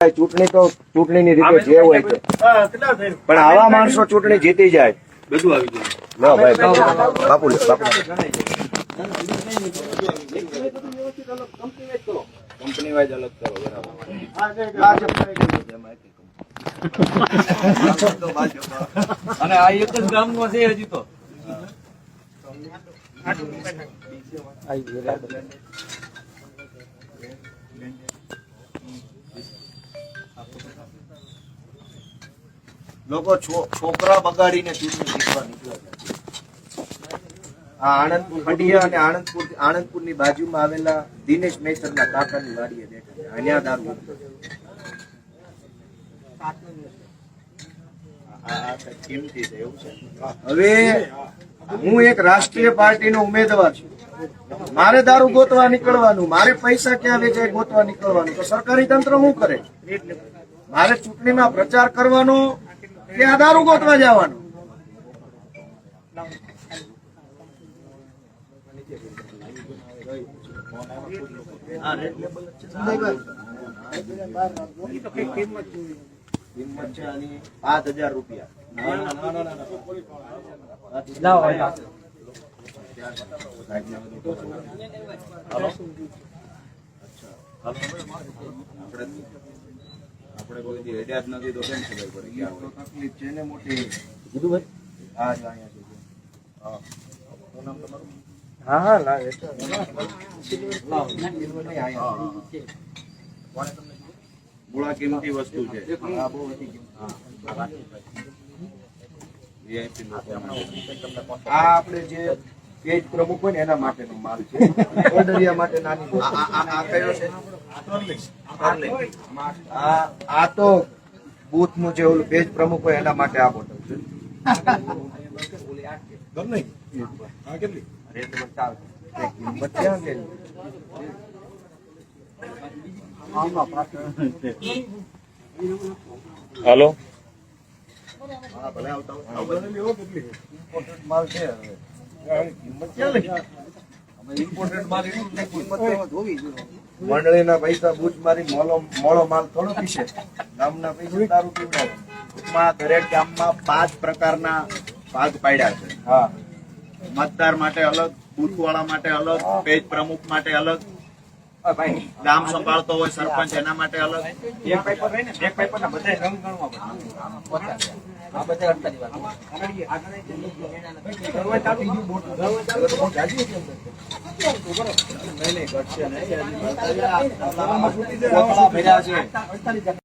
ચૂંટણી તો ચૂંટણીની રીતે જે હોય છે. પણ આવા માણસો ચૂંટણી જીતી જાય. બધું આવી ગયું ભાઈ બાપુ બાપુ કંપની વાઇઝ અલગ કરો બરાબર. અને આ એક જ ગામમાં છે હજી તો. લોકો છોકરા બગાડીને ચૂંટણી જીતવા નીકળ્યા છે. આ આણંદપુર ખડિયા અને આણંદપુર, આણંદપુરની બાજુમાં આવેલા દિનેશ મેસરના કાકાની વાડીએ બેઠા છે. અહીંયા દારૂ હવે હું એક રાષ્ટ્રીય પાર્ટીનો ઉમેદવાર છું. મારે દારૂ ગોતવા નીકળવાનું, મારે પૈસા ક્યાં વેચાય ગોતવા નીકળવાનું? તો સરકારી તંત્ર શું કરે? મારે ચૂંટણીમાં પ્રચાર કરવાનો આ દારૂ ગોતવા જવાનું. કિંમત છે પાંચ હજાર રૂપિયા કોઈ દી હેડ્યા જ નથી તો કેમ ખબર પડે? કે આપણે તકલીફ છે ને મોટી. હા જો અહીંયા છે જો. હા. હા ના એ તો મૂળા કિંમતી વસ્તુ છે. હા, બહુ આપણે જે પેજ પ્રમુખ હોય ને એના માટેનો માલ છે. ઓર્ડરિયા માટે નાની વસ્તુ. આ આ- આ કયો છે? આ આ તો બુથનું જે ઓલું પેજ પ્રમુખ હોય એના માટે આ બોટલ છે રેટ પર ચાલશે. તે કિંમત ક્યાં છે? હાલો હા, ભલે આવતા હોય. માલ છે હવે. કિંમત ક્યાં લઈ? અમે imported માલ એટલું કિંમત જોવી જોઈએ. મંડળીના પૈસા બૂચ મારી મોલો મોળો માલ થોડો પીશે. ગામના પૈસા દારૂ પીવડાવે. ટૂંકમાં દરેક ગામમાં પાંચ પ્રકારના ભાગ પાડ્યા છે. હા. મતદાર માટે અલગ બુથવાળા માટે અલગ પેજ પ્રમુખ માટે અલગ. ગામ સંભાળતો હોય સરપંચ એના માટે અલગ. એક પેપર રહી ને એક પેપર ના બધા રંગ ગણવા પડે.